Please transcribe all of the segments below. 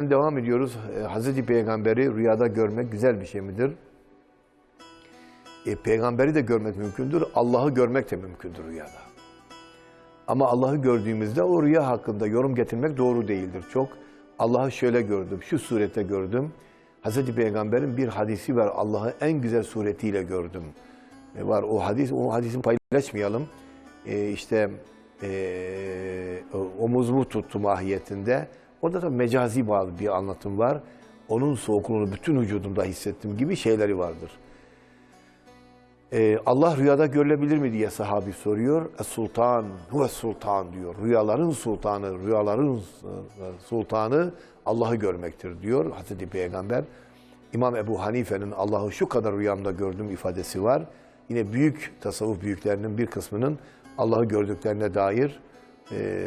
Devam ediyoruz. Ee, Hazreti Peygamber'i rüyada görmek güzel bir şey midir? E, peygamberi de görmek mümkündür, Allah'ı görmek de mümkündür rüyada. Ama Allah'ı gördüğümüzde o rüya hakkında yorum getirmek doğru değildir. Çok Allah'ı şöyle gördüm, şu surette gördüm. Hazreti Peygamber'in bir hadisi var, Allah'ı en güzel suretiyle gördüm. E, var o hadis, o hadisi paylaşmayalım. E, işte e, omuzumu tuttu mahiyetinde. Orada da mecazi bağlı bir anlatım var. Onun soğukluğunu bütün vücudumda hissettim gibi şeyleri vardır. Ee, Allah rüyada görülebilir mi diye sahabi soruyor. Es sultan, huve sultan diyor. Rüyaların sultanı, rüyaların sultanı Allah'ı görmektir diyor Hazreti Peygamber. İmam Ebu Hanife'nin Allah'ı şu kadar rüyamda gördüm ifadesi var. Yine büyük tasavvuf büyüklerinin bir kısmının Allah'ı gördüklerine dair e,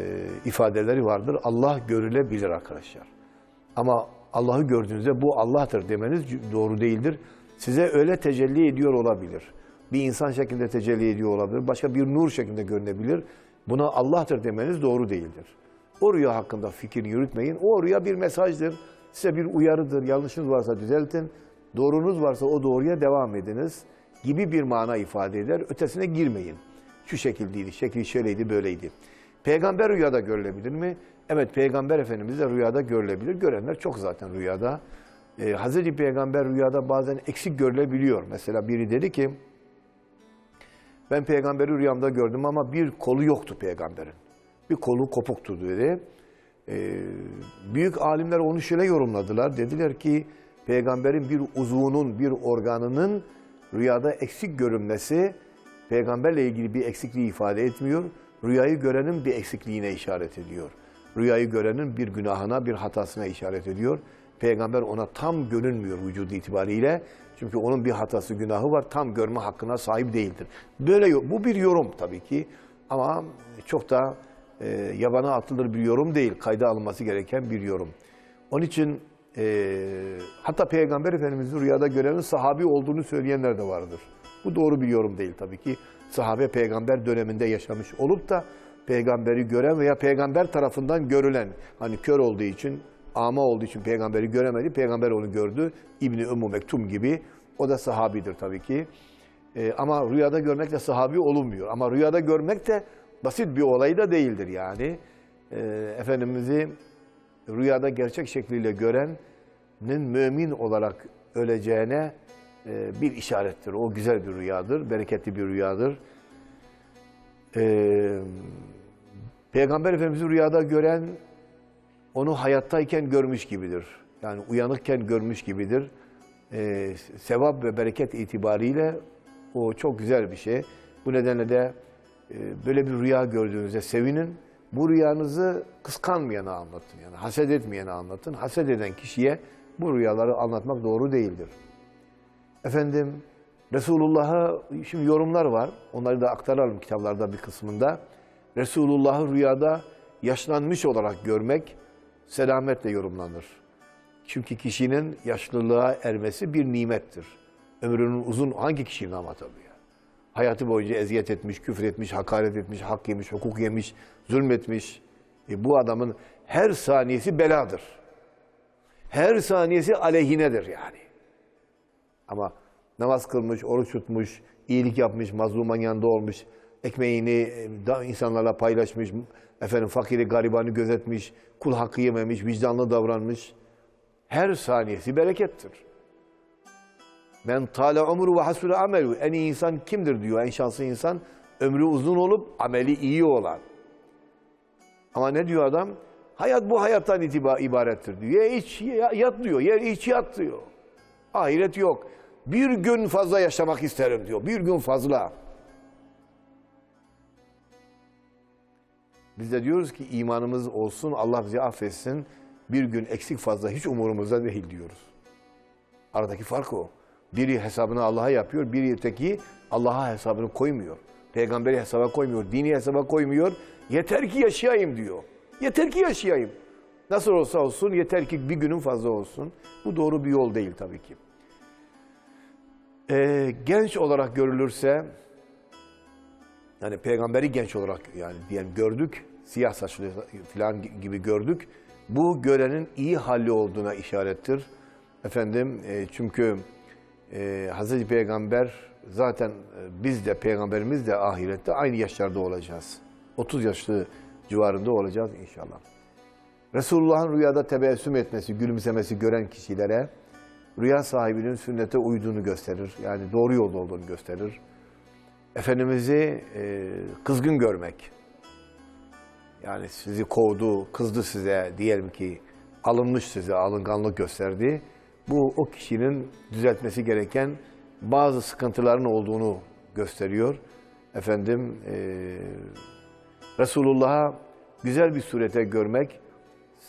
ifadeleri vardır. Allah görülebilir arkadaşlar. Ama Allah'ı gördüğünüzde bu Allah'tır demeniz doğru değildir. Size öyle tecelli ediyor olabilir. Bir insan şeklinde tecelli ediyor olabilir. Başka bir nur şeklinde görünebilir. Buna Allah'tır demeniz doğru değildir. O rüya hakkında fikir yürütmeyin. O rüya bir mesajdır. Size bir uyarıdır. Yanlışınız varsa düzeltin. Doğrunuz varsa o doğruya devam ediniz gibi bir mana ifade eder. Ötesine girmeyin. Şu şekildeydi, şekli şöyleydi, böyleydi. Peygamber rüyada görülebilir mi? Evet, Peygamber Efendimiz de rüyada görülebilir. Görenler çok zaten rüyada. Ee, Hazreti Peygamber rüyada bazen eksik görülebiliyor. Mesela biri dedi ki, ben peygamberi rüyamda gördüm ama bir kolu yoktu peygamberin. Bir kolu kopuktu dedi. Ee, büyük alimler onu şöyle yorumladılar. Dediler ki peygamberin bir uzvunun, bir organının rüyada eksik görünmesi peygamberle ilgili bir eksikliği ifade etmiyor. Rüyayı görenin bir eksikliğine işaret ediyor. Rüyayı görenin bir günahına, bir hatasına işaret ediyor. Peygamber ona tam görünmüyor vücudu itibariyle. Çünkü onun bir hatası, günahı var. Tam görme hakkına sahip değildir. Böyle bu bir yorum tabii ki. Ama çok da e, yabana atılır bir yorum değil. Kayda alınması gereken bir yorum. Onun için e, hatta Peygamber Efendimiz'in rüyada görenin sahabi olduğunu söyleyenler de vardır. Bu doğru bir yorum değil tabii ki. Sahabe peygamber döneminde yaşamış olup da peygamberi gören veya peygamber tarafından görülen, hani kör olduğu için, ama olduğu için peygamberi göremedi, peygamber onu gördü. İbni Ümmü Mektum gibi, o da sahabidir tabii ki. Ee, ama rüyada görmek de sahabi olunmuyor. Ama rüyada görmek de basit bir olay da değildir yani. Ee, Efendimiz'i rüyada gerçek şekliyle görenin mümin olarak öleceğine e, bir işarettir. O güzel bir rüyadır, bereketli bir rüyadır. Ee, Peygamber Efendimiz'i rüyada gören onu hayattayken görmüş gibidir. Yani uyanıkken görmüş gibidir. Ee, sevap ve bereket itibariyle o çok güzel bir şey. Bu nedenle de e, böyle bir rüya gördüğünüzde sevinin. Bu rüyanızı kıskanmayana anlatın. Yani haset etmeyene anlatın. Haset eden kişiye bu rüyaları anlatmak doğru değildir. Efendim Resulullah'a şimdi yorumlar var. Onları da aktaralım kitaplarda bir kısmında. Resulullah'ı rüyada yaşlanmış olarak görmek selametle yorumlanır. Çünkü kişinin yaşlılığa ermesi bir nimettir. Ömrünün uzun hangi kişinin ama tabii ya. Hayatı boyunca eziyet etmiş, küfür etmiş, hakaret etmiş, hak yemiş, hukuk yemiş, zulmetmiş. E bu adamın her saniyesi beladır. Her saniyesi aleyhinedir yani. Ama namaz kılmış, oruç tutmuş, iyilik yapmış, mazluman yanında olmuş, ekmeğini da insanlarla paylaşmış, efendim fakiri garibanı gözetmiş, kul hakkı yememiş, vicdanlı davranmış. Her saniyesi berekettir. Men tale umru ve hasule amelu. En iyi insan kimdir diyor. En şanslı insan ömrü uzun olup ameli iyi olan. Ama ne diyor adam? Hayat bu hayattan itibar ibarettir diyor. Ye iç yat diyor. Yer iç yat diyor. Ahiret yok. Bir gün fazla yaşamak isterim diyor. Bir gün fazla. Biz de diyoruz ki imanımız olsun, Allah bizi affetsin. Bir gün eksik fazla hiç umurumuzda değil diyoruz. Aradaki fark o. Biri hesabını Allah'a yapıyor, biri öteki Allah'a hesabını koymuyor. Peygamberi hesaba koymuyor, dini hesaba koymuyor. Yeter ki yaşayayım diyor. Yeter ki yaşayayım. Nasıl olsa olsun, yeter ki bir günün fazla olsun. Bu doğru bir yol değil tabii ki. Ee, genç olarak görülürse, yani peygamberi genç olarak yani diyelim gördük, siyah saçlı falan gibi gördük. Bu görenin iyi halli olduğuna işarettir. Efendim e, çünkü e, Hazreti Peygamber zaten e, biz de peygamberimiz de ahirette aynı yaşlarda olacağız. 30 yaşlı civarında olacağız inşallah. Resulullah'ın rüyada tebessüm etmesi, gülümsemesi gören kişilere rüya sahibinin sünnete uyduğunu gösterir. Yani doğru yolda olduğunu gösterir. Efendimiz'i e, kızgın görmek, yani sizi kovdu, kızdı size, diyelim ki alınmış size, alınganlık gösterdi. Bu o kişinin düzeltmesi gereken bazı sıkıntıların olduğunu gösteriyor. Efendim, e, Resulullah'a güzel bir surete görmek,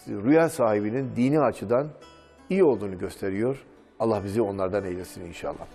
rüya sahibinin dini açıdan iyi olduğunu gösteriyor. Allah bizi onlardan eylesin inşallah.